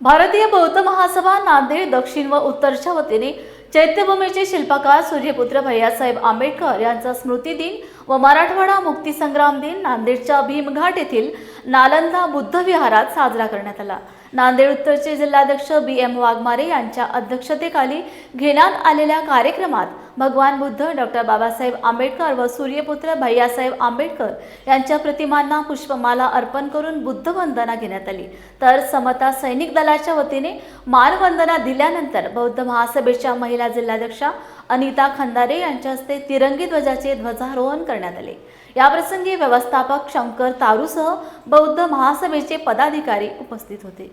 भारतीय बौद्ध महासभा नांदेड दक्षिण व उत्तरच्या वतीने चैत्यभूमीचे शिल्पकार सूर्यपुत्र भैयासाहेब आंबेडकर यांचा स्मृती दिन व मराठवाडा मुक्तीसंग्राम दिन नांदेडच्या भीमघाट येथील नालंदा बुद्ध विहारात साजरा करण्यात आला. नांदेड उत्तरचे जिल्हाध्यक्ष बी एम वाघमारे यांच्या अध्यक्षतेखाली घेण्यात आलेल्या कार्यक्रमात भगवान बुद्ध डॉक्टर बाबासाहेब आंबेडकर व सूर्यपुत्र भैयासाहेब आंबेडकर यांच्या प्रतिमांना पुष्पमाला अर्पण करून बुद्ध वंदना घेण्यात आली. तर समता सैनिक दलाच्या वतीने मानवंदना दिल्यानंतर बौद्ध महासभेच्या महिला जिल्हाध्यक्षा अनिता खंदारे यांच्या हस्ते तिरंगी ध्वजाचे ध्वजारोहण करण्यात आले. याप्रसंगी व्यवस्थापक शंकर तारूसह बौद्ध महासभेचे पदाधिकारी उपस्थित होते.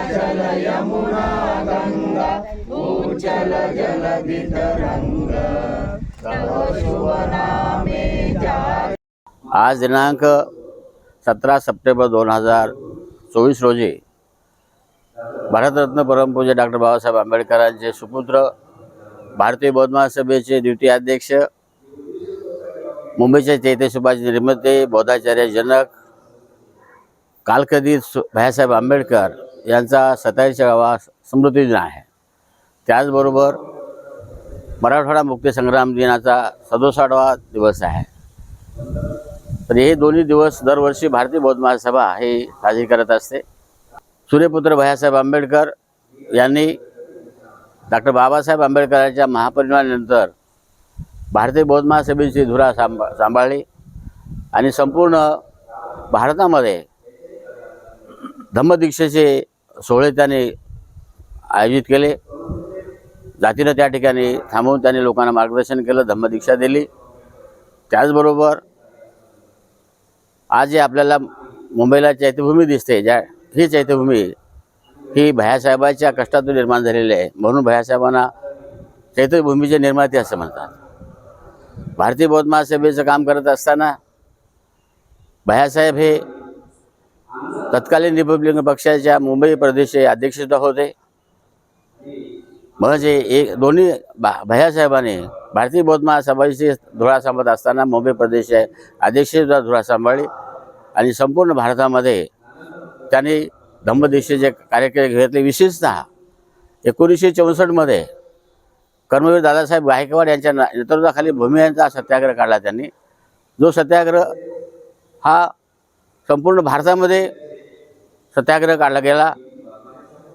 आज दिनांक सतरा सप्टेंबर दोन हजार चोवीस रोजी भारतरत्न परमपूज्य डॉक्टर बाबासाहेब आंबेडकरांचे सुपुत्र भारतीय बौद्ध सभेचे द्वितीय अध्यक्ष मुंबईचे चैत्य सुभाष निर्माते बौद्धाचार्य जनक कालकदित सु भैयासाहेब आंबेडकर यांचा सत्याऐंशी गावा स्मृती दिन आहे. त्याचबरोबर मराठवाडा मुक्तीसंग्राम दिनाचा सदोसाठवा दिवस आहे. तर हे दोन्ही दिवस दरवर्षी भारतीय बौद्ध महासभा हे साजरी करत असते. सूर्यपुत्र भैयासाहेब आंबेडकर यांनी डॉक्टर बाबासाहेब आंबेडकरांच्या महापरिनिर्वाणानंतर भारतीय बौद्ध महासभेची धुरा सांभा सांभाळली आणि संपूर्ण भारतामध्ये धम्मदीक्षेचे सोहळे त्याने आयोजित केले. जातीनं त्या ठिकाणी थांबवून त्यांनी लोकांना मार्गदर्शन केलं धम्मदीक्षा दिली. त्याचबरोबर आज जे आपल्याला मुंबईला चैत्यभूमी दिसते ज्या ही चैत्यभूमी ही भयासाहेबाच्या कष्टातून निर्माण झालेली आहे. म्हणून भयासाहेबांना चैत्यभूमीचे निर्माते असं म्हणतात. भारतीय बौद्ध महासभेचं काम करत असताना भयासाहेब हे तत्कालीन रिपब्लिकन पक्षाच्या मुंबई प्रदेशचे अध्यक्षसुद्धा होते. म्हणजे एक दोन्ही बा भैयासाहेबांनी भारतीय बौद्ध महासभेची धुळा सांभाळत असताना मुंबई प्रदेशचे अध्यक्षसुद्धा धुळा सांभाळली. आणि संपूर्ण भारतामध्ये त्यांनी जे कार्यक्रम घेतले विशेषतः एकोणीसशे चौसष्टमध्ये कर्मवीर दादासाहेब गायकवाड यांच्या नेतृत्वाखाली भूमी यांचा सत्याग्रह काढला त्यांनी. जो सत्याग्रह हा संपूर्ण भारतामध्ये सत्याग्रह काढला गेला.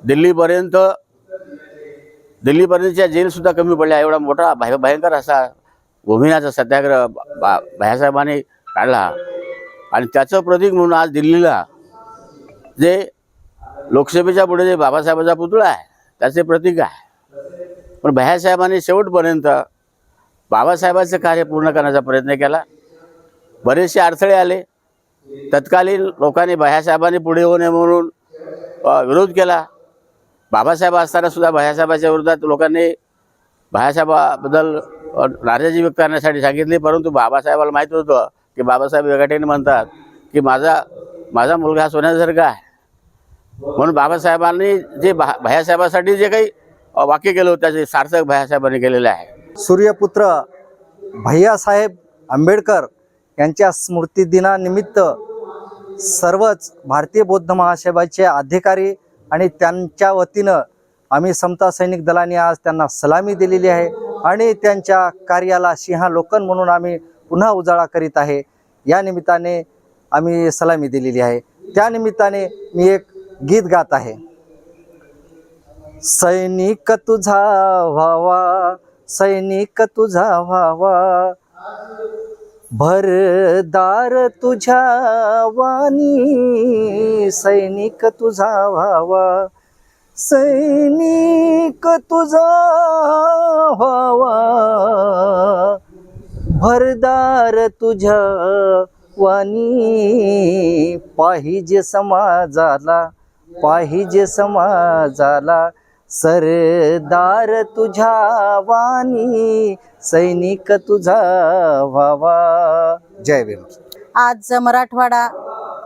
दिल्लीपर्यंत दिल्लीपर्यंतच्या जेलसुद्धा कमी पडल्या. एवढा मोठा भय भयंकर असा भूमिनाचा सत्याग्रह बा भैयासाहेबांनी काढला. आणि त्याचं प्रतीक म्हणून आज दिल्लीला जे लोकसभेच्या पुढे जे बाबासाहेबाचा पुतळा आहे त्याचे प्रतीक आहे. पण भैयासाहेबांनी शेवटपर्यंत बाबासाहेबांचं कार्य पूर्ण करण्याचा प्रयत्न केला. बरेचसे अडथळे आले. तत्कालीन लोकांनी भैयासाहेबांनी पुढे होऊ नये म्हणून विरोध केला. बाबासाहेब असताना सुद्धा भयासाहेबाच्या विरोधात लोकांनी भयासाहेबाबद्दल नाराजी व्यक्त करण्यासाठी सांगितली परंतु बाबासाहेबाला माहीत होतं की बाबासाहेब वेगाटेने म्हणतात की माझा माझा मुलगा हा सोन्यासारखा आहे. म्हणून बाबासाहेबांनी जे भा भैयासाहेबासाठी जे काही वाक्य केलं होतं त्याचे सार्थक भयासाहेबांनी केलेलं आहे. सूर्यपुत्र भैयासाहेब आंबेडकर यांच्या स्मृतिदिनानिमित्त सर्वच भारतीय बौद्ध महासाहेबाचे अधिकारी आणि त्यांच्या वतीनं आम्ही समता सैनिक दलाने आज त्यांना सलामी दिलेली आहे आणि त्यांच्या कार्याला सिंहालोकन म्हणून आम्ही पुन्हा उजाळा करीत आहे. या निमित्ताने आम्ही सलामी दिलेली आहे. त्यानिमित्ताने मी एक गीत गात आहे. सैनिक तुझा व्हावा सैनिक तुझा व्हावा. भरदार तुझ्या वाणी सैनिक तुझा व्हावा. सैनिक तुझा व्हावा. भरदार तुझ्या वाणी पाहिजे समाजाला पाहिजे समाजाला सरदार तुझ्या वाणी सैनिक तुझा व्हावा. जय भीम. आज मराठवाडा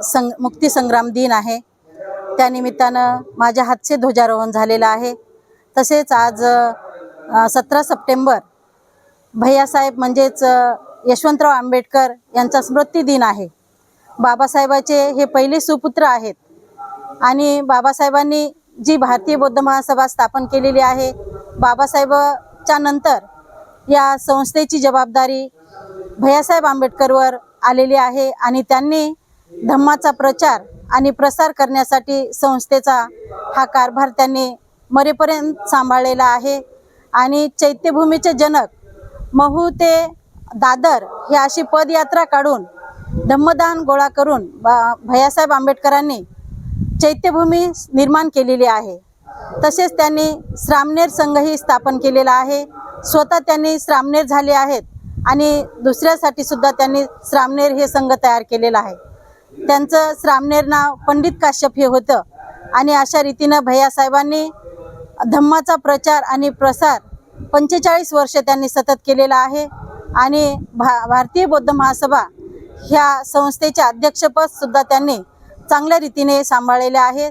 संग मुक्तीसंग्राम दिन आहे. त्यानिमित्तानं माझ्या हातचे ध्वजारोहण झालेलं आहे. तसेच आज सतरा सप्टेंबर भैयासाहेब म्हणजेच यशवंतराव आंबेडकर यांचा स्मृती दिन आहे. बाबासाहेबाचे हे पहिले सुपुत्र आहेत. आणि बाबासाहेबांनी जी भारतीय बौद्ध महासभा स्थापन केलेली आहे बाबासाहेबच्या नंतर या संस्थेची जबाबदारी भैयासाहेब आंबेडकरवर आलेली आहे आणि त्यांनी धम्माचा प्रचार आणि प्रसार करण्यासाठी संस्थेचा हा कारभार त्यांनी मरेपर्यंत सांभाळलेला आहे. आणि चैत्यभूमीचे जनक महू ते दादर ही अशी पदयात्रा काढून धम्मदान गोळा करून बा भैयासाहेब आंबेडकरांनी चैत्यभूमी निर्माण केलेली आहे. तसेच त्यांनी श्रामनेर संघही स्थापन केलेला आहे. स्वतः त्यांनी श्रामनेर झाले आहेत आणि दुसऱ्यासाठी सुद्धा त्यांनी श्रामनेर हे संघ तयार केलेला आहे. त्यांचं श्रामनेर नाव पंडित काश्यप हे होतं आणि अशा रीतीनं भैयासाहेबांनी धम्माचा प्रचार आणि प्रसार पंचेचाळीस वर्ष त्यांनी सतत केलेला आहे आणि भा भारतीय बौद्ध महासभा ह्या संस्थेचे अध्यक्षपद सुद्धा त्यांनी चांगल्या रीतीने सांभाळलेले आहे